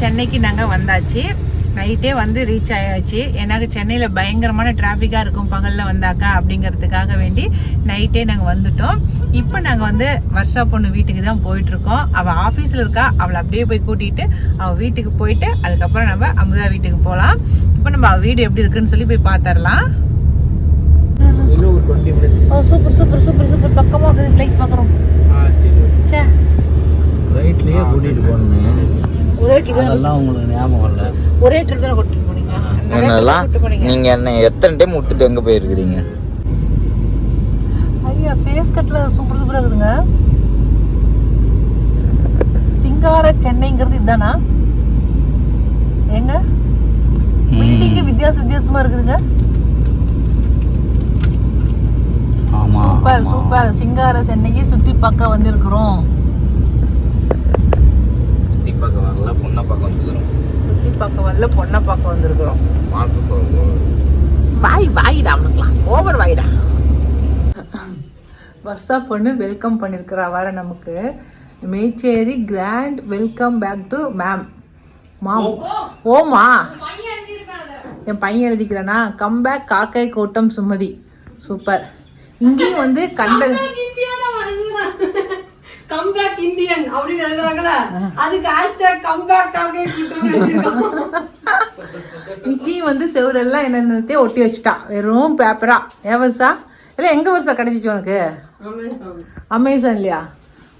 சென்னைக்கு நாங்கள் வந்தாச்சு. நைட்டே வந்து ரீச் ஆயாச்சு. எனக்கு சென்னையில் பயங்கரமான டிராஃபிக்காக இருக்கும் பகலில் வந்தாக்கா அப்படிங்கிறதுக்காக வேண்டி நைட்டே நாங்கள் வந்துட்டோம். இப்போ நாங்கள் வந்து வர்ஷா பொண்ணு வீட்டுக்கு தான் போயிட்டுருக்கோம். அவள் ஆஃபீஸில் இருக்கா அவளை அப்படியே போய் கூட்டிகிட்டு அவள் வீட்டுக்கு போயிட்டு அதுக்கப்புறம் நம்ம அமுதா வீட்டுக்கு போகலாம் இப்போ நம்ம அவள் வீடு எப்படி இருக்குன்னு சொல்லி போய் பார்த்துடலாம் சூப்பர் சூப்பர் சூப்பர் சூப்பர். பக்கமாக இருக்குது ஃப்ளைட் பார்க்குறோம் சே ரைட்லயே கூட்டிட்டு போனேன் ஒரே ட்ரிப் அதெல்லாம் உங்களுக்கு ஞாபகம் இல்ல. ஒரே ட்ரிப் தான் கூட்டிட்டு போனீங்க? என்னெல்லாம் நீங்க என்ன எத்தனை டைம் விட்டுட்டு எங்க போயிருக்கிறீங்க? ஐயா ஃபேஸ் கட்ல சூப்பர் சூப்பரா இருக்குதுங்க. சிங்கார சென்னைங்கிறது இதுதானா? எங்க பில்டிங் வித்தியாச வித்தியாசமா இருக்குதுங்க. ஆமா சூப்பர் சூப்பர் சிங்கார சென்னைக்கு சுத்தி பார்க்க வந்திருக்கிறோம் சுத்தி பார்க்க வரல பொண்ணை பார்க்க வந்துக்கிறோம் சுத்தி பார்க்க வரல பொண்ணை பார்க்க வந்திருக்கிறோம் மாட்டு குழம்பு வாய் வாயிடா அவனுக்குலாம் ஓவர் வாயிடா வர்ஷா பொண்ணு வெல்கம் பண்ணியிருக்கிறா வர நமக்கு. Mecheri grand welcome back to ma'am mom ஓமா. என் பையன் எழுதிக்கிறானா? கம் பேக் காக்கை கோட்டம் சுமதி. சூப்பர் இங்கேயும் வந்து கண்ட கம்பேக் இந்தியன் அப்படின்னு எழுதுறாங்கல்ல? அதுக்கு ஹேஷ்டாக் கம்பேக் காக்கை இங்கேயும் வந்து செவரெல்லாம் என்னென்னத்தையும் ஒட்டி வச்சுட்டா. வெறும் பேப்பரா ஏன் வருஷா? இல்லை எங்க வருஷா கிடைச்சிச்சு உனக்கு? அமேசான் இல்லையா?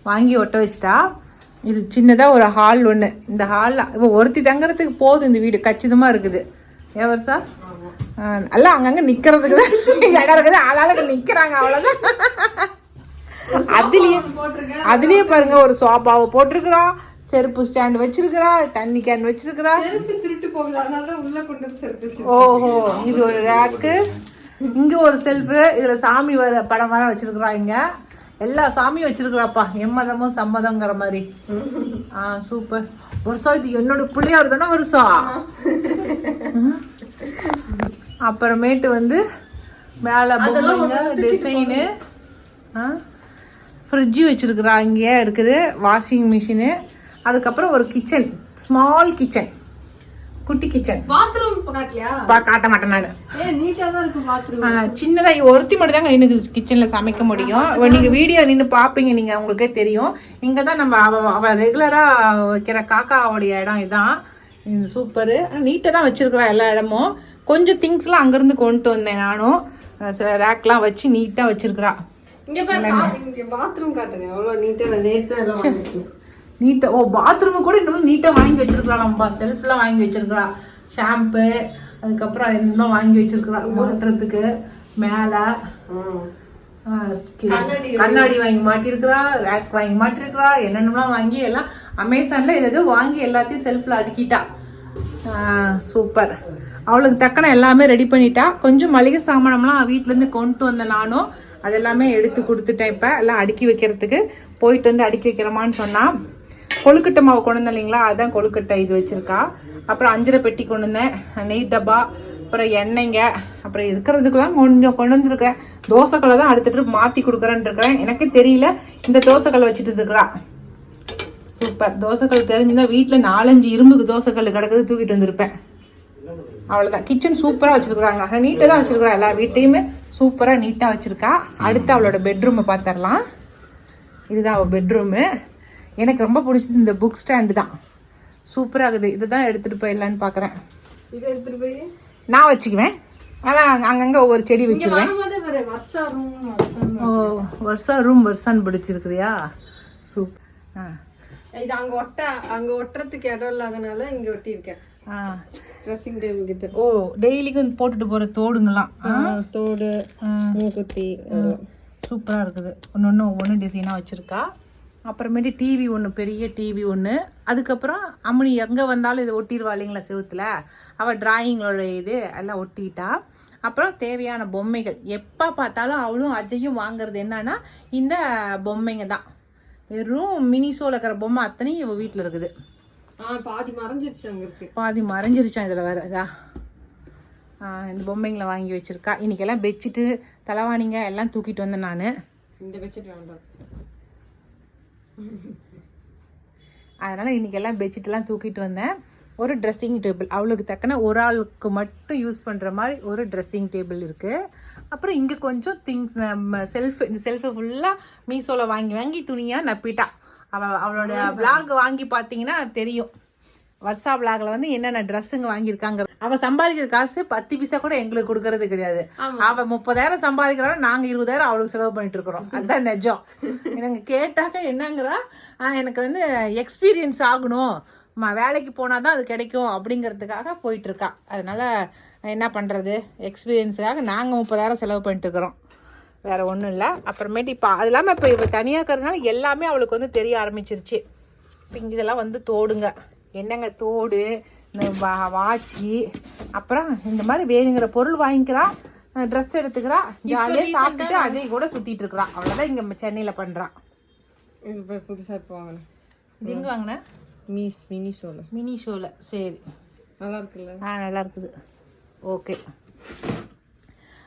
வாங்கி ஒட்ட வச்சிட்டா? இது சின்னதாக ஒரு ஹால் ஒன்று இந்த ஹாலில் இப்போ ஒருத்தி தங்குறதுக்கு போதும் இந்த வீடு. கச்சிதமாக இருக்குது. ஏன் வருஷா? அல்ல அங்கங்கே நிற்கிறதுக்கு தான். இடம் இருக்குது. ஆளாளுக்கு நிற்கிறாங்க அவ்வளோதான் அதுலேயே அதுலேயே பாருங்க ஒரு சோபாவை போட்டிருக்கிறா. செருப்பு ஸ்டாண்ட் வச்சிருக்கிறா. தண்ணி கேன் வச்சிருக்கிறா. திருட்டு போகுது. அதனால தான் உள்ள கொண்டு வந்து செருப்பு வச்சு ஓஹோ இது ஒரு ரேக்கு இங்க ஒரு செல்ஃபு இதுல சாமி வர படம் வர வச்சிருக்கிறா இங்க எல்லா சாமியும் வச்சிருக்கிறாப்பா. எம்மதமும் சம்மதங்கிற மாதிரி. ஆ சூப்பர் வருஷம் இது என்னோட பிள்ளையார் தானே வருஷம். அப்புறமேட்டு வந்து மேலே டிசைனு ஃப்ரிட்ஜு வச்சிருக்கிறா இங்கே இருக்குது வாஷிங் மிஷினு அதுக்கப்புறம் ஒரு கிச்சன் ஸ்மால் கிச்சன் குட்டி கிச்சன். பாத்ரூம் காட்டலையா பா காட்ட மாட்டேன் நான். நீட்டா தான் இருக்கு பாத்ரூம் சின்னதா ஒருத்தி மட்டும் தாங்க எனக்கு கிச்சன்ல சமைக்க முடியும். நீங்க வீடியோ நின்று பாப்பீங்க நீங்க உங்களுக்கே தெரியும். இங்க தான் நம்ம அவ அவ ரெகுலரா வைக்கிற காக்காவுடைய இடம் இதான். சூப்பரு நீட்டாக தான் வச்சிருக்கிறா எல்லா இடமும். கொஞ்சம் திங்ஸ்லாம் அங்கேருந்து கொண்டு வந்தேன் நானும். ரேக்லாம் வச்சு நீட்டாக வச்சிருக்கிறா. இங்க பாத்ரூம் காட்டுங்க. எவ்வளவு நீட்டா நேத்து எல்லாம் வாங்கிருக்கேன். நீட்டாக ஓ பாத்ரூமு கூட இன்னும் நீட்டாக வாங்கி வச்சிருக்கிறா நம்ம. செல்ஃப்லாம் வாங்கி வச்சிருக்கிறா ஷாம்பு அதுக்கப்புறம் அது இன்னும் வாங்கி வச்சிருக்கிறா மாட்டுறதுக்கு மேலே கண்ணாடி வாங்கி மாட்டிருக்கிறா ரேக் வாங்கி மாட்டிருக்கிறா என்னென்னலாம் வாங்கி எல்லாம் அமேசான்ல இது எதோ வாங்கி எல்லாத்தையும் செல்ஃப்ல அடுக்கிட்டா. சூப்பர் அவளுக்கு தக்கன எல்லாமே ரெடி பண்ணிட்டா. கொஞ்சம் மளிகை சாமானம்லாம் வீட்ல இருந்து கொண்டு வந்தேன் நானும் அது எல்லாமே எடுத்து கொடுத்துட்டேன் இப்போ. எல்லாம் அடுக்கி வைக்கிறதுக்கு. போயிட்டு வந்து அடுக்கி வைக்கிறோமான்னு சொன்னா கொழுக்கட்டை மாவு கொண்டு வந்தேன் இல்லைங்களா? அதான் கொழுக்கட்டை இது வச்சுருக்கா. அப்புறம் அஞ்சரை பெட்டி கொண்டு வந்தேன். நெய் டப்பா அப்புறம் எண்ணெய்ங்க அப்புறம் இருக்கிறதுக்கெல்லாம் கொஞ்சம் கொண்டு வந்திருக்கேன். தோசைக்கல்லை தான் அடுத்த மாற்றி கொடுக்குறேன்னு இருக்கிறேன். எனக்கு தெரியல இந்த தோசைக்கல் வச்சுட்டு இருக்கிறா. சூப்பர். தோசைக்கல் தெரிஞ்சுதா வீட்டில் நாலஞ்சு இரும்புக்கு தோசைக்கல் கிடக்குது தூக்கிட்டு வந்திருப்பேன். அவ்வளோதான் கிச்சன் சூப்பராக வச்சுருக்குறாங்க. நீட்டாக தான் வச்சுருக்குறா. எல்லா வீட்டையுமே சூப்பராக நீட்டாக வச்சுருக்கா. அடுத்து அவளோட பெட்ரூமை பார்த்துடலாம் இதுதான் அவள் பெட்ரூமு எனக்கு ரொம்ப பிடிச்சது இந்த புக் ஸ்டாண்டு தான். சூப்பராக இருக்குது. இதை தான் எடுத்துகிட்டு போயிடலான்னு பார்க்குறேன் இதை எடுத்துட்டு போய் நான் வச்சுக்குவேன். ஆனால் அங்கங்கே ஒவ்வொரு செடி வச்சிருவேன். ஓ வருஷா ரூம் வருஷான்னு பிடிச்சிருக்குறியா சூப்பர் ஆ. இது அங்க ஒட்ட அங்க ஒட்டுறதுக்கு இடம் இல்லாதனால இங்க ஒட்டியிருக்கேன். ஆ. ட்ரெஸ்ஸிங் டேபிள் கிட்ட. ஓ டெய்லிக்கும் போட்டுட்டு போகிற தோடுங்களாம். தோடு மூக்குத்தி சூப்பராக இருக்குது. ஒன்று ஒன்று ஒவ்வொன்று டிசைனாக வச்சுருக்கா. அப்புறமேட்டு டிவி ஒன்று பெரிய டிவி ஒன்று அதுக்கப்புறம் அம்மனி எங்கே வந்தாலும் இதை ஒட்டிடுவா இல்லைங்களா செவுத்துல? அவள் டிராயிங்களோட இது எல்லாம் ஒட்டிட்டா. அப்புறம் தேவையான பொம்மைகள். எப்போ பார்த்தாலும் அவளும் அஜயும் வாங்குறது என்னன்னா இந்த பொம்மைங்க தான். வெறும் மினிசோவில் இருக்கிற பொம்மை அத்தனையும் இவள் வீட்டில் இருக்குது. பாதி மறைஞ்சிருச்சு அங்க இருக்கு. பாதி மறைஞ்சிருச்சான் இதில் வேற இதா. இந்த பொம்மைங்களை வாங்கி வச்சிருக்கா. இன்னைக்கெல்லாம் பெட்ஷீட்டு தலைவாணிங்க எல்லாம் தூக்கிட்டு வந்தேன் நான். இந்த பெட்ஷீட் வேண்டாம். அதனால் இன்றைக்கி எல்லாம் பெட்ஷீட்லாம் தூக்கிட்டு வந்தேன். ஒரு ட்ரெஸ்ஸிங் டேபிள் அவளுக்கு தக்கன ஒரு ஆளுக்கு மட்டும் யூஸ் பண்ணுற மாதிரி ஒரு ட்ரெஸ்ஸிங் டேபிள் இருக்குது அப்புறம் இங்கே கொஞ்சம் திங்ஸ் செல்ஃப் இந்த செல்ஃபை ஃபுல்லாக மீஷோவில் வாங்கி வாங்கி துணியாக நப்பிட்டா. அவள் அவளோட vlog வாங்கி பார்த்தீங்கன்னா தெரியும். வர்ஷா விளாக்ல வந்து என்னென்ன ட்ரெஸ்ஸுங்க வாங்கியிருக்காங்க அவ சம்பாதிக்கிற காசு பத்து பைசா கூட எங்களுக்கு கொடுக்கறது கிடையாது. அவ முப்பதாயிரம் சம்பாதிக்கிறாலும் நாங்க இருபதாயிரம் அவளுக்கு செலவு பண்ணிட்டு இருக்கிறோம் அதுதான் நிஜம். எனக்கு கேட்டாக்க என்னங்கிறா? "ஆ, எனக்கு வந்து எக்ஸ்பீரியன்ஸ் ஆகணும். வேலைக்கு போனால் தான் அது கிடைக்கும் அப்படிங்கிறதுக்காக போயிட்டு இருக்கா அதனால என்ன பண்ணுறது எக்ஸ்பீரியன்ஸுக்காக நாங்கள் முப்பதாயிரம் செலவு பண்ணிட்டு இருக்கிறோம் வேற ஒன்றும் இல்லை. அப்புறமேட்டு இப்போ அது இல்லாமல் இப்போ இவ தனியாக இருக்கிறதுனால எல்லாமே அவளுக்கு வந்து தெரிய ஆரம்பிச்சிருச்சு. இப்போ இங்க இதெல்லாம் வந்து தோடுங்க. என்னங்க தோடு இந்த வாட்சி அப்புறம் இந்த மாதிரி வேணுங்கிற பொருள் வாங்கிக்கிறா ட்ரெஸ் எடுத்துக்கிறா ஜாலியாக சாப்பிட்டுட்டு அஜய் கூட சுற்றிட்டு இருக்கிறா. அவ்வளோதான் இங்கே சென்னையில் பண்ணுறா இது இப்போ புதுசா இப்போ வாங்கினேன். இது எங்கே வாங்கின? மீஸ் மினி சோல மினி ஷோவில் சரி. நல்லா இருக்குல்ல? ஆ நல்லா இருக்குது. ஓகே.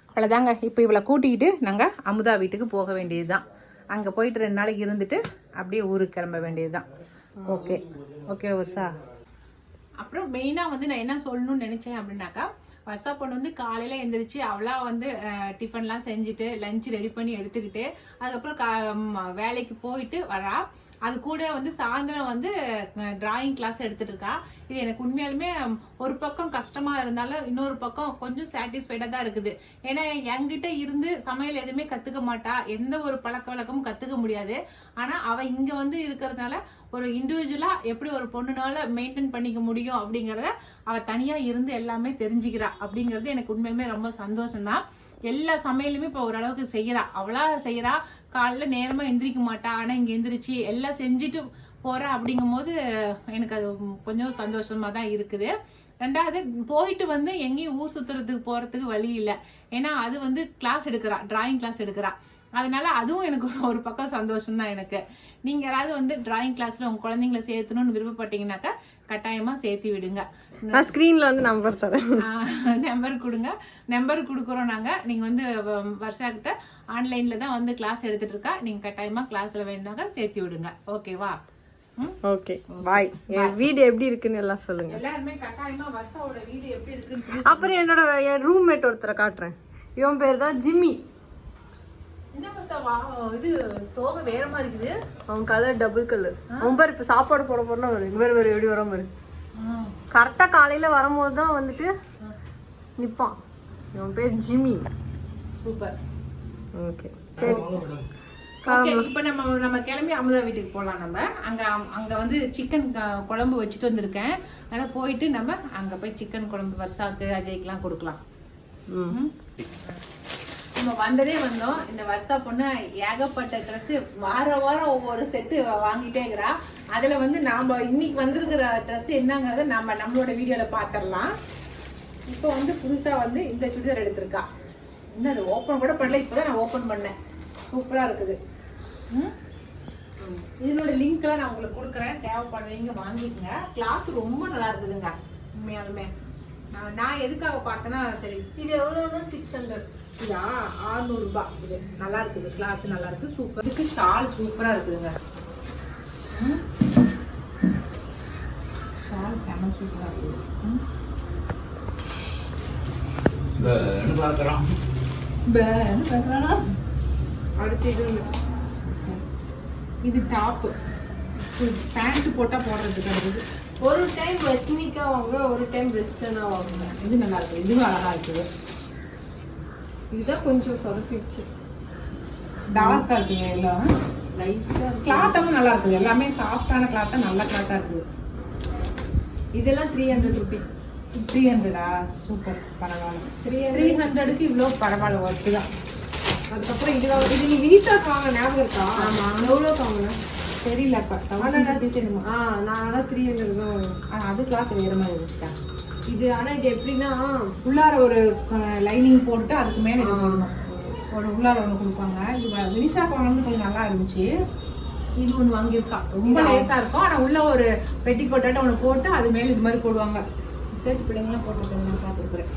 அவ்வளோதாங்க இப்போ இவளை கூட்டிக்கிட்டு நாங்கள் அமுதா வீட்டுக்கு போக வேண்டியது தான் அங்கே போயிட்டு ரெண்டு நாளைக்கு இருந்துட்டு அப்படியே ஊருக்கு கிளம்ப வேண்டியது தான் ஓகே. ஓகே வருஷா அப்புறம் மெயினாக வந்து நான் என்ன சொல்லணும்னு நினச்சேன் அப்படின்னாக்கா வசா பொண்ணு வந்து காலையில் எந்திரிச்சு அவளா வந்து டிஃபன்லாம் செஞ்சுட்டு லஞ்ச் ரெடி பண்ணி எடுத்துக்கிட்டு அதுக்கப்புறம் கா வேலைக்கு போயிட்டு வரா. அது கூட வந்து சாயந்தரம் வந்து டிராயிங் கிளாஸ் எடுத்துட்டு இருக்கா இது எனக்கு உண்மையாலுமே ஒரு பக்கம் கஷ்டமா இருந்தாலும் இன்னொரு பக்கம் கொஞ்சம் சாட்டிஸ்ஃபைடா தான் இருக்குது. ஏன்னா என்கிட்ட இருந்து சமையல் எதுவுமே கத்துக்க மாட்டா. எந்த ஒரு பழக்க வழக்கமும் கத்துக்க முடியாது. ஆனா அவ இங்க வந்து இருக்கிறதுனால ஒரு இண்டிவிஜுவலா எப்படி ஒரு பொண்ணுனால மெயின்டைன் பண்ணிக்க முடியும் அப்படிங்கறத அவ தனியா இருந்து எல்லாமே தெரிஞ்சுக்கிறா அப்படிங்கிறது எனக்கு உண்மையுமே ரொம்ப சந்தோஷம் தான் எல்லா சமையலுமே இப்போ ஓரளவுக்கு செய்யறா. அவளா செய்யறா. காலைல நேரமா எந்திரிக்க மாட்டா. ஆனா இங்க எந்திரிச்சு எல்லாம் செஞ்சுட்டு போறா அப்படிங்கும்போது எனக்கு அது கொஞ்சம் சந்தோஷமா தான் இருக்குது. ரெண்டாவது போயிட்டு வந்து எங்கேயும் ஊர் சுத்துறதுக்கு போறதுக்கு வழி இல்லை. ஏன்னா அது வந்து கிளாஸ் எடுக்கிறா. டிராயிங் கிளாஸ் எடுக்கிறா. அதனால அதுவும் எனக்கு ஒரு பக்கம் சந்தோஷம் தான் எனக்கு. நீங்க யாராவது வந்து டிராயிங் கிளாஸ்ல உங்க குழந்தைங்களை சேர்த்தணும்னு விருப்பப்பட்டீங்கன்னாக்கா கட்டாயமா சேர்த்து விடுங்க. நான் ஸ்க்ரீன்ல வந்து நம்பர் தரேன். நம்பர் கொடுங்க. நம்பர் கொடுக்குறோம் நாங்க. நீங்க வந்து வ- வர்ஷா கிட்ட ஆன்லைன்ல தான் வந்து கிளாஸ் எடுத்துட்டு இருக்கா. நீங்க கட்டாயமா கிளாஸ்ல வேணுனாக்க சேர்த்து விடுங்க. ஓகேவா? ஓகே பாய் வீடு எப்படி இருக்குன்னு எல்லாம் சொல்லுங்க. எல்லாருமே கட்டாயமா வர்ஷாவோட வீடு எப்படி இருக்குன்னு அப்புறம் என்னோட என் ரூம்மேட் ஒருத்தரை காட்டுறேன். இவன் பேர் தான் ஜிம்மி. இது தோகை வேற மாதிரி இருக்குது. அவன் கலர் டபுள் கலர் அவன் பேர் இப்போ சாப்பாடு போட போறோம்னா வரும் இவர் வரும் எப்படி வர மாதிரி கரெக்டாக காலையில் வரும்போது தான் வந்துட்டு நிற்பான் இவன் பேர் ஜிம்மி. சூப்பர். ஓகே சரி. ஓகே இப்போ நம்ம நம்ம கிளம்பி அமுதா வீட்டுக்கு போகலாம் நம்ம. அங்க அங்க வந்து சிக்கன் குழம்பு வச்சுட்டு வந்திருக்கேன். அதனால போயிட்டு நம்ம அங்க போய் சிக்கன் குழம்பு வர்ஷாக்கு அஜய்க்குலாம் கொடுக்கலாம். ம். நம்ம வந்ததே வந்தோம். இந்த வருஷா பொண்ணு ஏகப்பட்ட ட்ரெஸ் வார வாரம் ஒவ்வொரு செட்டு வாங்கிட்டே இருக்கிறா. அதில் வந்து நாம் இன்னைக்கு வந்திருக்கிற ட்ரெஸ் என்னங்கிறத நம்ம நம்மளோட வீடியோவில் பார்த்துடலாம் இப்போ வந்து புதுசாக வந்து இந்த சுடிதார் எடுத்திருக்கா. இன்னும் அது ஓப்பன் கூட பண்ணல இப்போதான் நான் ஓப்பன் பண்ணேன். சூப்பராக இருக்குது. ம்? இதனோட லிங்க்லாம் நான் உங்களுக்கு கொடுக்குறேன். தேவைப்படுறீங்க வாங்கிக்கங்க. கிளாத் ரொம்ப நல்லா இருக்குதுங்க. உண்மையாலுமே. நான் எதுக்காக பார்த்தேன்னா சரி இது எவ்வளோன்னா சிக்ஸ் ஹண்ட்ரட் இதா 600 ரூபாய் இது நல்லா இருக்குது. கிளாத் நல்லா இருக்கு சூப்பர் இதுக்கு ஷால் சூப்பரா இருக்குதுங்க. ஷால் செம சூப்பரா இருக்குது? அடுத்து இது. இது டாப் பேண்ட் போட்டா போடுறதுக்கு அடுத்தது. ஒரு டைம் வெஸ்னிக்கா வாங்க ஒரு டைம் வெஸ்டர்னா வாங்க இது நல்லா இருக்கு. இதுவும் அழகா இருக்குது. இதுதான் கொஞ்சம் சொதப்பிடுச்சு. டார்க்கா இருக்கு எல்லாம். லைட்டா கிளாத்தும் நல்லா இருக்குது. எல்லாமே சாஃப்டான கிளாத்தா நல்ல கிளாத்தா இருக்குது. இதெல்லாம் த்ரீ ஹண்ட்ரட் ருபி த்ரீ ஹண்ட்ரடா சூப்பர் பரவாயில்ல. த்ரீ த்ரீ ஹண்ட்ரடுக்கு இவ்வளோ பரவாயில்ல ஒர்க்கு தான். அதுக்கப்புறம் இது வாங்க- இது நீ வினிஷா வாங்க ஞாபகம் இருக்கா? ஆமா. எவ்வளோ வாங்கினேன் தெரியல இப்போ ஆ நான் ஆனால் த்ரீ ஹண்ட்ரட் தான். அது கிளாத் வேற மாதிரி இருந்துச்சுட்டா இது ஆனா இது எப்படின்னா உள்ளார ஒரு லைனிங் போட்டு அதுக்கு மேலே இது போடணும். ஒரு உள்ளார ஒன்று கொடுப்பாங்க. இது வினிஷாக்கு வாங்கினது கொஞ்சம் நல்லா இருந்துச்சு. இது ஒன்று வாங்கியிருக்கா. ரொம்ப லேசா இருக்கும். ஆனா உள்ள ஒரு பெட்டி கோட்டாட்ட ஒன்று போட்டு அது மேல இது மாதிரி போடுவாங்க. சேர்த்து பிள்ளைங்களாம் நான் பார்த்துருக்குறேன்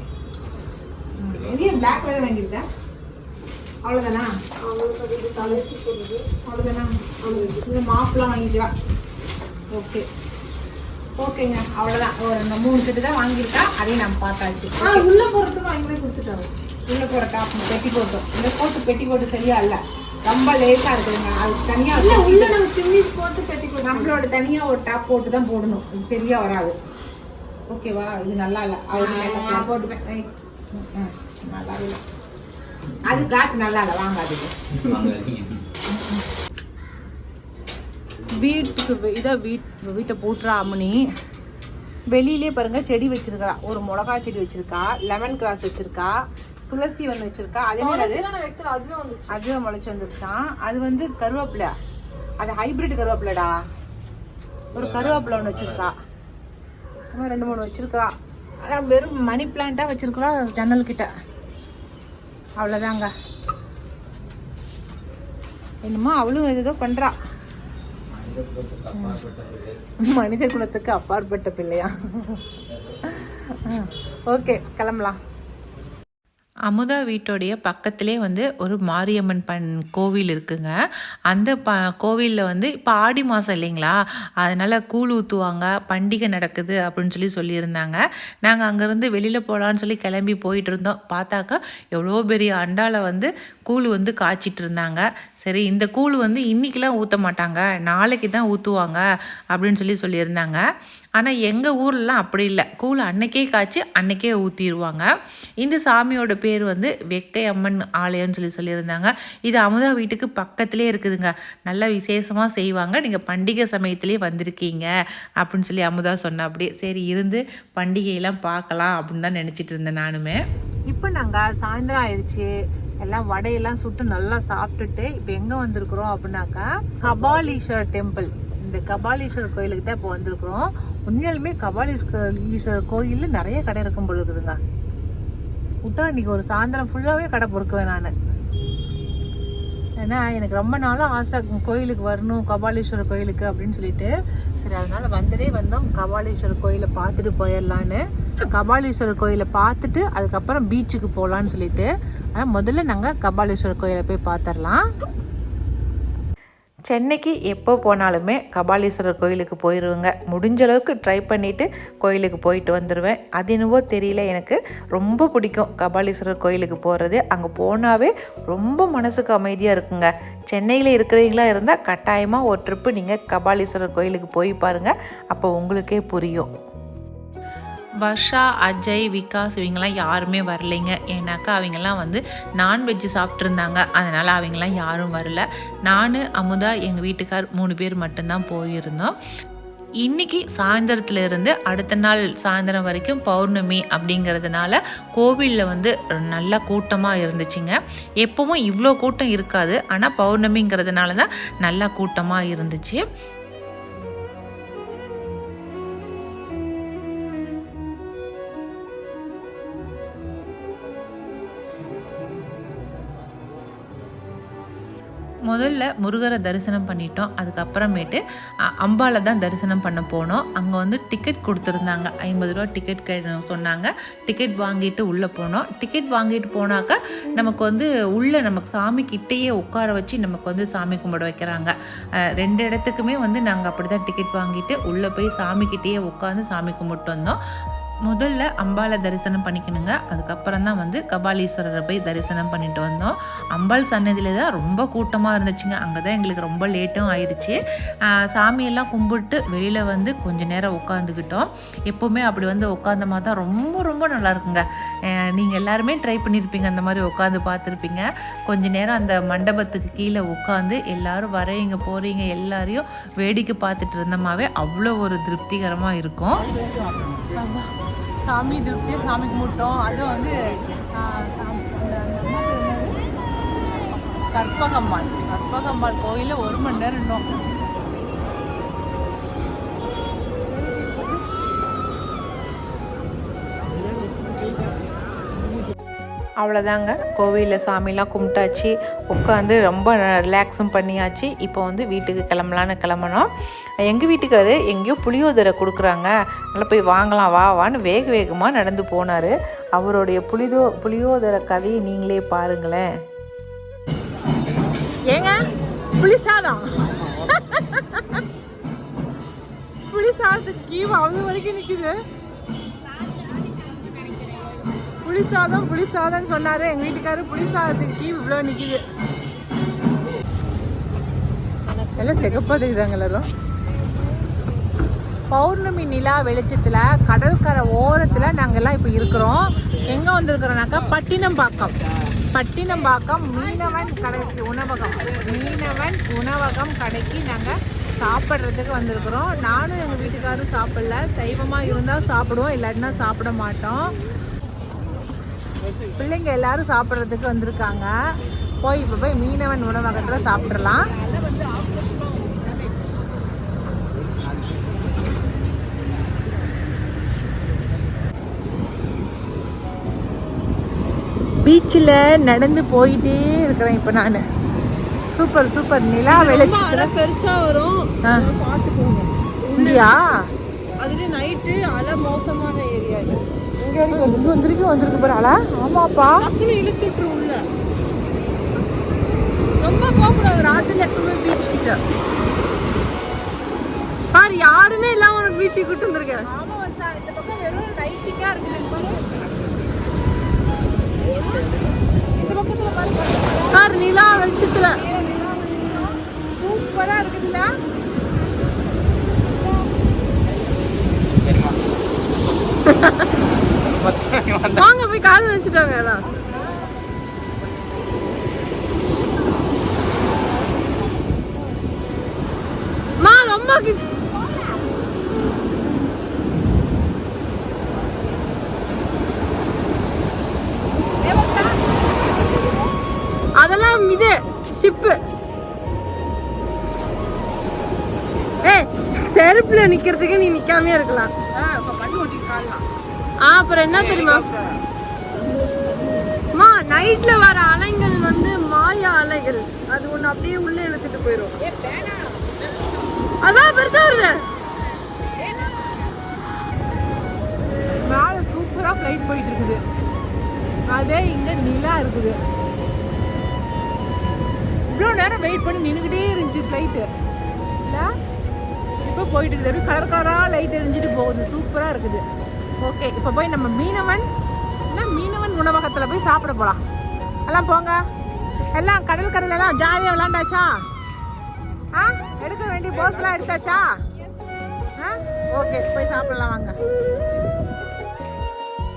எதையே பிளாக் கலர் வாங்கியிருக்கேன் அவ்வளோதானா அது அவ்வளோதானா இது மாப்பிலாம் வாங்கிக்கலாம் ஓகே. ஓகேங்க. அவ்வளோதான் ஒரு இந்த மூணு செட்டு தான் வாங்கியிருக்கா? அதையும் நம்ம பார்த்தாச்சு. உள்ள போறதுக்கு அவங்களே கொடுத்துட்டாங்க. உள்ள போற டாப் பெட்டி போட்டோம் இந்த கோட்டு பெட்டி போட்டு சரியா இல்ல. ரொம்ப லேசா இருக்குதுங்க. அது தனியா இல்ல உள்ள நம்ம சிம்மிஸ் போட்டு கட்டி கொடுத்தோம் நம்மளோட தனியா ஒரு டாப் போட்டு தான் போடணும். இது சரியா வராது. ஓகேவா? இது நல்லா இல்ல. அவரு போட்டுப்பேன். ஐ. ம், ம், நல்லா இல்ல. அது கிளாத் நல்லா இல்ல வாங்காதீங்க. வாங்காதீங்க. வீட்டுக்கு இதை வீட் வீட்டை போட்டுறா அம்மனி வெளியிலே பாருங்க செடி வச்சிருக்கா. ஒரு மிளகா செடி வச்சிருக்கா லெமன் கிராஸ் வச்சிருக்கா துளசி ஒன்று வச்சிருக்கா. அதே மாதிரி அதுவே முளைச்சு வந்துருச்சான் அது வந்து கருவேப்பிலை. அது ஹைபிரிட் கருவேப்பிலடா. ஒரு கருவேப்பிலை ஒன்று வச்சிருக்கா. சும்மா ரெண்டு மூணு வச்சிருக்கா. ஆனால் வெறும் மணி பிளான்ட்டாக வச்சிருக்கா ஜன்னல் கிட்ட. அவ்வளோதாங்க என்னமோ அவளும் ஏதோ பண்றா. மனித குலத்துக்கு அப்பாற்பட்ட பிள்ளையா? ஓகே கிளம்பலாம். அமுதா வீட்டோடைய பக்கத்திலே வந்து ஒரு மாரியம்மன் பண் கோவில் இருக்குங்க. அந்த ப கோவிலில் வந்து இப்போ ஆடி மாதம் இல்லைங்களா? அதனால் கூழ் ஊற்றுவாங்க பண்டிகை நடக்குது அப்படின்னு சொல்லி சொல்லியிருந்தாங்க. நாங்கள் அங்கேருந்து வெளியில் போகலான்னு சொல்லி கிளம்பி போயிட்டு இருந்தோம். பார்த்தாக்கா எவ்வளோ பெரிய அண்டாவில் வந்து கூழ் வந்து காய்ச்சிட்டு இருந்தாங்க. சரி இந்த கூழ் வந்து இன்றைக்கெலாம் ஊற்ற மாட்டாங்க நாளைக்கு தான் ஊற்றுவாங்க அப்படின்னு சொல்லி சொல்லியிருந்தாங்க. ஆனால் எங்கள் ஊர்லலாம் அப்படி இல்லை. கூழ் அன்னைக்கே காய்ச்சி அன்னைக்கே ஊற்றிடுவாங்க இந்த சாமியோட பேர் வந்து வெக்கை அம்மன் ஆலயம்னு சொல்லி சொல்லியிருந்தாங்க. இது அமுதா வீட்டுக்கு பக்கத்திலே இருக்குதுங்க. நல்லா விசேஷமாக செய்வாங்க. நீங்கள் பண்டிகை சமயத்திலே வந்திருக்கீங்க அப்படின்னு சொல்லி அமுதா சொன்ன அப்படியே சரி இருந்து பண்டிகையெல்லாம் பார்க்கலாம் அப்படின்னு தான் நினச்சிட்டு இருந்தேன் நானுமே. இப்போ நாங்கள் சாயந்தரம் ஆயிடுச்சு. எல்லாம் வடையெல்லாம் சுட்டு நல்லா சாப்பிட்டுட்டு இப்போ எங்கே வந்திருக்கிறோம் அப்படின்னாக்கா கபாலீஸ்வர் டெம்பிள் இந்த கபாலீஸ்வரர் கோயிலுக்கு தான் இப்போ வந்திருக்கிறோம். உண்மையாலுமே கபாலீஸ்வரர் ஈஸ்வரர் கோயிலில் நிறைய கடை இருக்கும் போல இருக்குதுங்க. விட்டா இன்னைக்கு ஒரு சாயந்தரம் ஃபுல்லாகவே கடை பொறுக்குவேன் நான். ஏன்னா எனக்கு ரொம்ப நாளும் ஆசை கோயிலுக்கு வரணும் கபாலீஸ்வரர் கோயிலுக்கு அப்படின்னு சொல்லிட்டு. சரி அதனால் வந்ததே வந்தோம். கபாலீஸ்வரர் கோயிலை பார்த்துட்டு போயிடலான்னு. கபாலீஸ்வரர் கோயிலை பார்த்துட்டு அதுக்கப்புறம் பீச்சுக்கு போகலான்னு சொல்லிட்டு. ஆனால் முதல்ல நாங்கள் கபாலீஸ்வரர் கோயிலை போய் பார்த்துடலாம். சென்னைக்கு எப்போ போனாலுமே கபாலீஸ்வரர் கோயிலுக்கு போயிடுவேங்க முடிஞ்ச அளவுக்கு ட்ரை பண்ணிவிட்டு கோயிலுக்கு போயிட்டு வந்துடுவேன் அது என்னவோ தெரியல எனக்கு ரொம்ப பிடிக்கும் கபாலீஸ்வரர் கோயிலுக்கு போகிறது அங்கே போனாவே ரொம்ப மனசுக்கு அமைதியாக இருக்குங்க. சென்னையில் இருக்கிறவங்களா இருந்தால் கட்டாயமாக ஒரு ட்ரிப்பு நீங்கள் கபாலீஸ்வரர் கோயிலுக்கு போய் பாருங்கள் அப்போ உங்களுக்கே புரியும். வர்ஷா அஜய் விகாஸ் இவங்கெல்லாம் யாருமே வரலைங்க. ஏன்னாக்கா அவங்கெல்லாம் வந்து நான்வெஜ் சாப்பிட்ருந்தாங்க அதனால் அவங்கெல்லாம் யாரும் வரல. நான் அமுதா எங்கள் வீட்டுக்கார் மூணு பேர் மட்டும்தான் போயிருந்தோம். இன்னைக்கு சாயந்தரத்துலேருந்து அடுத்த நாள் சாயந்தரம் வரைக்கும் பௌர்ணமி அப்படிங்கிறதுனால கோவிலில் வந்து நல்ல கூட்டமாக இருந்துச்சுங்க. எப்பவும் இவ்வளோ கூட்டம் இருக்காது. ஆனால் பௌர்ணமிங்கிறதுனால தான் நல்லா கூட்டமாக இருந்துச்சு. முதல்ல முருகரை தரிசனம் பண்ணிட்டோம். அதுக்கப்புறமேட்டு அ- தான் தரிசனம் பண்ண போனோம். அங்கே வந்து டிக்கெட் கொடுத்துருந்தாங்க. ஐம்பது ரூபா டிக்கெட் சொன்னாங்க. டிக்கெட் வாங்கிட்டு உள்ளே போனோம். டிக்கெட் வாங்கிட்டு போனாக்கா நமக்கு வந்து உள்ளே நமக்கு சாமி கிட்டேயே உட்கார வச்சு நமக்கு வந்து சாமி கும்பிட வைக்கிறாங்க. ரெண்டு இடத்துக்குமே வந்து நாங்கள் அப்படி தான் டிக்கெட் வாங்கிட்டு உள்ளே போய் சாமி கிட்டேயே உட்காந்து சாமி கும்பிட்டு வந்தோம். முதல்ல அம்பாளை தரிசனம் பண்ணிக்கணுங்க. அதுக்கப்புறம் தான் வந்து கபாலீஸ்வரரை போய் தரிசனம் பண்ணிட்டு வந்தோம். அம்பாள் சன்னதியில் தான் ரொம்ப கூட்டமாக இருந்துச்சுங்க. அங்கே தான் எங்களுக்கு ரொம்ப லேட்டும் ஆயிடுச்சு. சாமியெல்லாம் கும்பிட்டு வெளியில் வந்து கொஞ்ச நேரம் உட்காந்துக்கிட்டோம் எப்போவுமே அப்படி வந்து உட்காந்தமாக தான் ரொம்ப ரொம்ப நல்லா இருக்குங்க. நீங்கள் எல்லாருமே ட்ரை பண்ணியிருப்பீங்க அந்த மாதிரி உட்காந்து பார்த்துருப்பீங்க. கொஞ்ச நேரம் அந்த மண்டபத்துக்கு கீழே உட்காந்து எல்லாரும் வரீங்க போகிறீங்க எல்லாரையும் வேடிக்கை பார்த்துட்டு இருந்தோமாவே அவ்வளோ ஒரு திருப்திகரமாக இருக்கும். சாமி திருப்தியாக சாமி கும்பிட்டோம். அதுவும் வந்து சாமி- அந்த- அந்த கற்பகம்மாள். கற்பகம்மாள் கோயிலில் ஒரு மணி நேரம் இருந்தோம் அவ்வளோதாங்க கோவிலில் சாமிலாம் கும்பிட்டாச்சு. உட்காந்து ரொம்ப ரிலாக்ஸும் பண்ணியாச்சு. இப்போ வந்து வீட்டுக்கு கிளம்பலான்னு கிளம்பணும் எங்கள் வீட்டுக்காரு எங்கேயோ புளியோதரை கொடுக்குறாங்க. நல்லா போய் வாங்கலாம் வா வான்னு வேக வேகமாக நடந்து போனார். அவருடைய புளிதோ புளியோதரை கதையை நீங்களே பாருங்களேன். ஏங்க புளி சாதம். சாதத்துக்கு கீவ் அவ்வளவு வரைக்கும் நிக்குது. புளி சாதம் புளி சாதம்னு சொன்னாரு. எங்க வீட்டுக்காரு புளி சாதத்துக்கு கீவு இவ்வளவு நிக்குது. எல்லாம் சிகப்பா எல்லாரும்? பௌர்ணமி நிலா வெளிச்சத்துல கடற்கரை ஓரத்துல நாங்கெல்லாம் இப்போ இருக்கிறோம். எங்க வந்திருக்கிறோம்னாக்கா பட்டினம்பாக்கம். பட்டினம்பாக்கம் மீனவன் கடைக்கு உணவகம். மீனவன் உணவகம் கடைக்கு நாங்க சாப்பிட்றதுக்கு வந்திருக்கிறோம். நானும் எங்க வீட்டுக்காரும் சாப்பிடல. சைவமா இருந்தா சாப்பிடுவோம் இல்லாட்டினா சாப்பிட மாட்டோம். பிள்ளைங்க எல்லாரும் சாப்பிட்றதுக்கு வந்திருக்காங்க. போய் இப்போ போய் மீனவன் உணவகத்துல சாப்பிட்றலாம் பீச்சில் நடந்து போயிட்டே இருக்கிறேன் இப்போ நான். Super super. நிலா வெளிச்சத்துல. பெருசா வரும். இங்கயா? அதுல நைட்டு அலை மோசமான இங்க இருக்கு இங்க வந்திருக்கு வந்திருக்கு பாரு ஆமாப்பா. இழுத்துட்டு உள்ள. ரொம்ப போகக்கூடாது ராத்திரி எப்பவுமே பீச் கிட்ட. பாரு யாருமே இல்லாம உனக்கு பீச்சுக்கு கூட்டு வந்திருக்கேன் பாரு. நிலா வெளிச்சத்துல. சூப்பரா இருக்குதுல்ல வாங்க போய் கால் நினைச்சிட்டாங்க எல்லாம். மா ரொம்ப அதெல்லாம் இது ஷிப்பு. ஏய் செருப்புல நிக்கிறதுக்கு நீ நிக்காமயே இருக்கலாம் இப்போ பண்ணி ஓட்டிட்டு காணலாம் ஆ அப்புறம் என்ன தெரியுமா? மா நைட்ல வர அலைகள் வந்து மாயா அலைகள். அது ஒண்ணு அப்படியே உள்ள இழுத்துட்டு போயிரும். அதான் பெருசா வருது. மேலே சூப்பரா ஃப்ளைட் போயிட்டு இருக்குது. அதே இங்க நிலா இருக்குது. இவ்வளோ நேரம் வெயிட் பண்ணி நின்றுக்கிட்டே இருந்துச்சு ஃப்ளைட்டு இல்லை? இப்போ போயிட்டு இருக்குது. அப்படியே கலர் கலராக லைட் எரிஞ்சிட்டு போகுது. சூப்பராக இருக்குது. ஓகே இப்போ போய் நம்ம மீனவன் மீனவன் உணவகத்தில் போய் சாப்பிட போகலாம் எல்லாம் போங்க. எல்லாம் கடல் கரையில எல்லாம் ஜாலியாக விளாண்டாச்சா ஆ? எடுக்க வேண்டிய போஸ்லாம் எடுத்தாச்சா? ஆ? ஓகே போய் சாப்பிடலாம் வாங்க.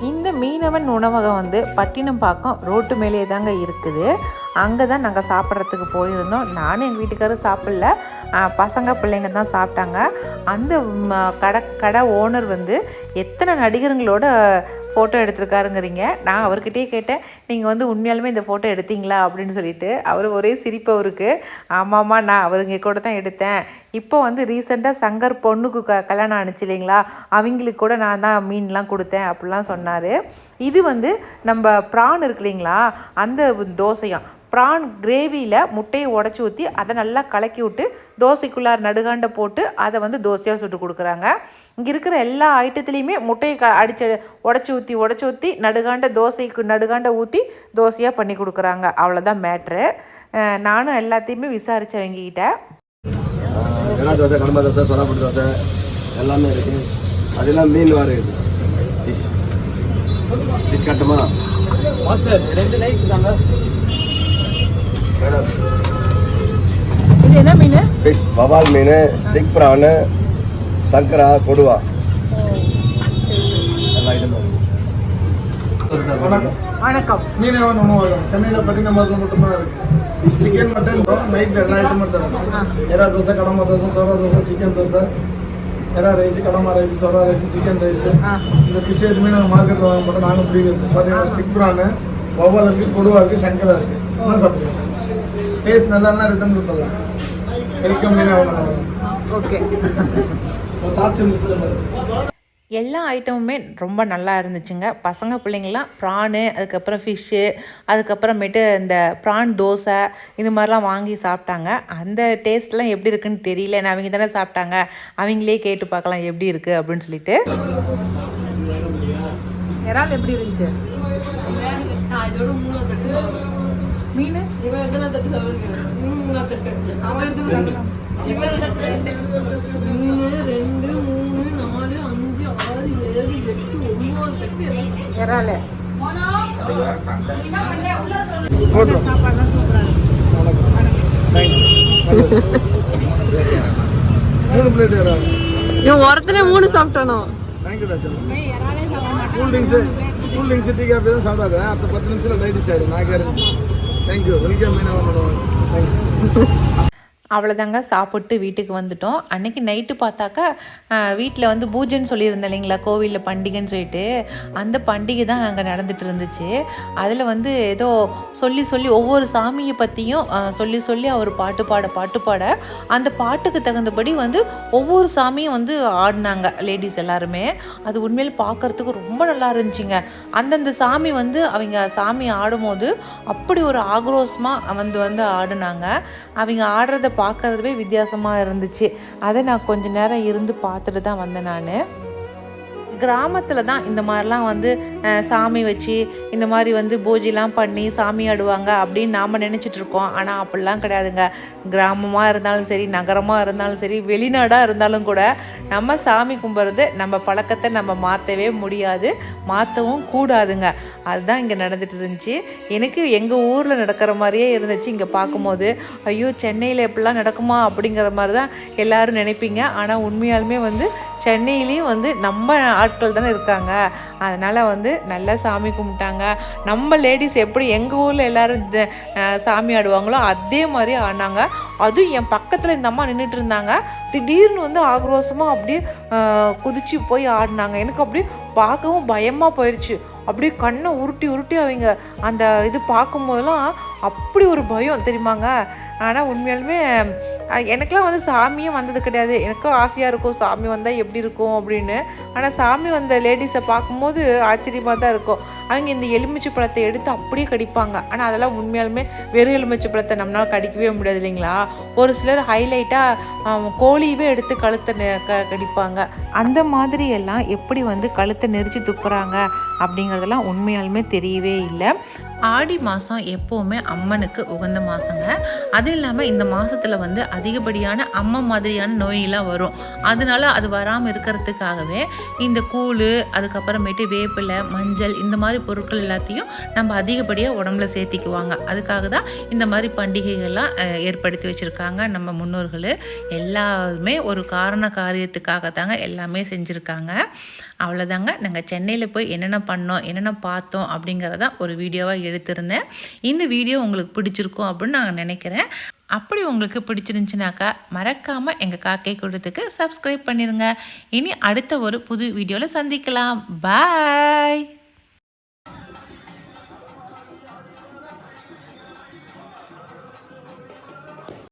இந்த மீனவன் உணவகம் வந்து பட்டினம்பாக்கம் ரோட்டு மேலேயே தாங்க இருக்குது. அங்கே தான் நாங்கள் சாப்பிட்றதுக்கு போயிருந்தோம். நானும் எங்கள் வீட்டுக்காரரும் சாப்பிடல. பசங்க பிள்ளைங்க தான் சாப்பிட்டாங்க. அந்த கடை கடை ஓனர் வந்து எத்தனை நடிகருங்களோட ஃபோட்டோ எடுத்திருக்காருங்கிறீங்க. நான் அவர்கிட்டயே கேட்டேன். நீங்கள் வந்து உண்மையாலுமே இந்த ஃபோட்டோ எடுத்தீங்களா? அப்படின்னு சொல்லிட்டு. அவர் ஒரே சிரிப்பு அவருக்கு. ஆமாம்மா நான் அவருங்க கூட தான் எடுத்தேன். இப்போ வந்து ரீசெண்டாக சங்கர் பொண்ணுக்கு க கல்யாணம் ஆணுச்சு இல்லைங்களா? அவங்களுக்கு கூட நான் தான் மீன்லாம் கொடுத்தேன் அப்படிலாம் சொன்னார். இது வந்து நம்ம ப்ரான் இருக்கு இல்லைங்களா? அந்த தோசையும். ப்ரான் கிரேவியில் முட்டையை உடச்சி ஊற்றி அதை நல்லா கலக்கி விட்டு தோசைக்குள்ளார நடுகாண்டை போட்டு அதை வந்து தோசையாக சுட்டு கொடுக்குறாங்க. இங்கே இருக்கிற எல்லா ஐட்டத்துலேயுமே முட்டையை க அடிச்சு உடச்சி ஊற்றி உடச்சி ஊற்றி நடுகாண்ட தோசைக்கு நடுகாண்டை ஊற்றி தோசையாக பண்ணி கொடுக்குறாங்க. அவ்வளோதான் மேட்ரு. நானும் எல்லாத்தையுமே விசாரித்தேன் தோசை? கடம்ப தோசை தோசை எல்லாமே இருக்கு. அதெல்லாம் மீன் வாரம் இருக்கு டிஷ் டிஷ் கட்டுமா? மாஸ்டர் ரெண்டு ரைஸ் தாங்க. இது என்ன மீன்? ஃபிஷ் வவால் மீன் ஸ்டிக் ப்ரானு சங்கரா கொடுவா. வணக்கம். மீனவன் உணவகம் சென்னையில் பட்டினமாதில் மட்டும்தான் இருக்கு சிக்கன் மட்டன் நைட் எல்லா ஐட்டமும் தரும் எறா தோசை கடம்பா தோசை சோறா தோசை சிக்கன் தோசை. எறா ரைஸ் கடம்பா ரைஸ் சோறா ரைஸ் சிக்கன் ரைஸ் இந்த ஃபிஷ் ஐட்டமே நாங்கள் மார்க்கெட் வாங்க மாட்டோம். நாங்கள் பிடிக்கிறது. பார்த்தீங்கன்னா ஸ்டிக் ப்ரானு ஒவ்வொரு இருக்கு கொடுவா இருக்கு. சங்கரா இருக்கு என்ன சாப்பிடுவோம் டேஸ்ட் நல்லா இருந்தால் ரிட்டர்ன் கொடுத்துடலாம் வெல்கம் ஓகே. சாட்சி எல்லா ஐட்டமுமே ரொம்ப நல்லா இருந்துச்சுங்க. பசங்க பிள்ளைங்களாம் ப்ரானு அதுக்கப்புறம் ஃபிஷ்ஷு அதுக்கப்புறமேட்டு இந்த ப்ரான் தோசை இது மாதிரிலாம் வாங்கி சாப்பிட்டாங்க. அந்த டேஸ்ட்லாம் எப்படி இருக்குன்னு தெரியல. நான் அவங்க தானே சாப்பிட்டாங்க. அவங்களே கேட்டு பார்க்கலாம் எப்படி இருக்குது அப்படின்னு சொல்லிட்டு. இறால் எப்படி இருந்துச்சு? மீன் ஒன்று ரெண்டு மூணு நாலு அஞ்சு ஆறு ஏழு ஒருத்தனே மூணு சாப்பிட்டானோ cool drinks cool drinks tea coffee தான் சாப்பிடாத அடுத்த பத்து நிமிஷத்தில் லைட் ஆகிடும் நான் கேரண்டி தேங்க்யூ வெல்கம் மீனவா மேடம் தேங்க்யூ அவ்வளோதாங்க சாப்பிட்டு வீட்டுக்கு வந்துட்டோம். அன்னைக்கு நைட்டு பார்த்தாக்கா வீட்டில் வந்து பூஜைன்னு சொல்லியிருந்தேன் இல்லைங்களா கோவிலில் பண்டிகைன்னு சொல்லிட்டு. அந்த பண்டிகை தான் அங்கே நடந்துட்டு இருந்துச்சு. அதில் வந்து ஏதோ சொல்லி சொல்லி ஒவ்வொரு சாமியை பற்றியும் சொல்லி சொல்லி அவர் பாட்டு பாட பாட்டு பாட அந்த பாட்டுக்கு தகுந்தபடி வந்து ஒவ்வொரு சாமியும் வந்து ஆடினாங்க லேடிஸ் எல்லாருமே. அது உண்மையில் பார்க்கறதுக்கு ரொம்ப நல்லா இருந்துச்சுங்க. அந்தந்த சாமி வந்து அவங்க சாமி ஆடும்போது அப்படி ஒரு ஆக்ரோஷமாக வந்து வந்து ஆடினாங்க. அவங்க ஆடுறத பார்க்கறதுவே வித்தியாசமாக இருந்துச்சு. அதை நான் கொஞ்ச நேரம் இருந்து பார்த்துட்டு தான் வந்தேன் நான். கிராமத்தில் தான் இந்த மாதிரிலாம் வந்து சாமி வச்சு இந்த மாதிரி வந்து பூஜைலாம் பண்ணி சாமி ஆடுவாங்க அப்படின்னு நாம் நினச்சிட்ருக்கோம் ஆனால் அப்படிலாம் கிடையாதுங்க. கிராமமாக இருந்தாலும் சரி நகரமாக இருந்தாலும் சரி வெளிநாடாக இருந்தாலும் கூட நம்ம சாமி கும்பிட்றது நம்ம பழக்கத்தை நம்ம மாற்றவே முடியாது. மாற்றவும் கூடாதுங்க. அதுதான் இங்கே நடந்துட்டு இருந்துச்சு. எனக்கு எங்கள் ஊரில் நடக்கிற மாதிரியே இருந்துச்சு இங்கே பார்க்கும்போது. ஐயோ சென்னையில் எப்படிலாம் நடக்குமா அப்படிங்கிற மாதிரி தான் எல்லாரும் நினைப்பீங்க. ஆனால் உண்மையாலுமே வந்து சென்னையிலையும் வந்து நம்ம ஆட்கள் தானே இருக்காங்க. அதனால் வந்து நல்லா சாமி கும்பிட்டாங்க. நம்ம லேடிஸ் எப்படி எங்கள் ஊரில் எல்லோரும் சாமி ஆடுவாங்களோ அதே மாதிரி ஆடினாங்க அதுவும் என் பக்கத்தில் இந்த அம்மா நின்றுட்டு இருந்தாங்க. திடீர்னு வந்து ஆக்ரோஷமாக அப்படியே குதிச்சு போய் ஆடினாங்க. எனக்கு அப்படியே பார்க்கவும் பயமாக போயிடுச்சு அப்படியே கண்ணை உருட்டி உருட்டி அவங்க அந்த இது பார்க்கும்போதெல்லாம் அப்படி ஒரு பயம் தெரியுமாங்க? ஆனால் உண்மையாலுமே எனக்கெலாம் வந்து சாமியும் வந்தது கிடையாது. எனக்கும் ஆசையாக இருக்கும் சாமி வந்தால் எப்படி இருக்கும் அப்படின்னு. ஆனால் சாமி வந்த லேடிஸை பார்க்கும்போது ஆச்சரியமாக தான் இருக்கும். அவங்க இந்த எலுமிச்சை பழத்தை எடுத்து அப்படியே கடிப்பாங்க. ஆனால் அதெல்லாம் உண்மையாலுமே வெறும் எலுமிச்சை பழத்தை நம்மளால் கடிக்கவே முடியாது இல்லைங்களா? ஒரு சிலர் ஹைலைட்டாக கோழியவே எடுத்து கழுத்தை நெ- க கடிப்பாங்க. அந்த மாதிரி எல்லாம் எப்படி வந்து கழுத்தை நெரிச்சு துப்புறாங்க அப்படிங்கிறதெல்லாம் உண்மையாலுமே தெரியவே இல்லை. ஆடி மாதம் எப்போவுமே அம்மனுக்கு உகந்த மாதங்க அது இல்லாமல் இந்த மாதத்தில் வந்து அதிகப்படியான அம்மா மாதிரியான நோயெல்லாம் வரும். அதனால அது வராமல் இருக்கிறதுக்காகவே இந்த கூழ் அதுக்கப்புறமேட்டு வேப்பிலை மஞ்சள் இந்த மாதிரி பொருட்கள் எல்லாத்தையும் நம்ம அதிகப்படியாக உடம்புல சேர்த்திக்குவாங்க. அதுக்காக தான் இந்த மாதிரி பண்டிகைகள்லாம் ஏற்படுத்தி வச்சுருக்காங்க நம்ம முன்னோர்கள். எல்லாருமே ஒரு காரண காரியத்துக்காக தாங்க எல்லாமே செஞ்சுருக்காங்க. அவ்வளோதாங்க நாங்கள் சென்னையில் போய் என்னென்ன பண்ணோம் என்னென்ன பார்த்தோம் அப்படிங்கிறத ஒரு வீடியோவாக எடுத்திருந்தேன். இந்த வீடியோ உங்களுக்கு பிடிச்சிருக்கும் அப்படின்னு நான் நினைக்கிறேன். அப்படி உங்களுக்கு பிடிச்சிருந்துச்சுனாக்கா மறக்காமல் எங்கள் காக்கை கூட்டத்துக்கு சப்ஸ்கிரைப் பண்ணிடுங்க இனி அடுத்த ஒரு புது வீடியோவில் சந்திக்கலாம். பாய்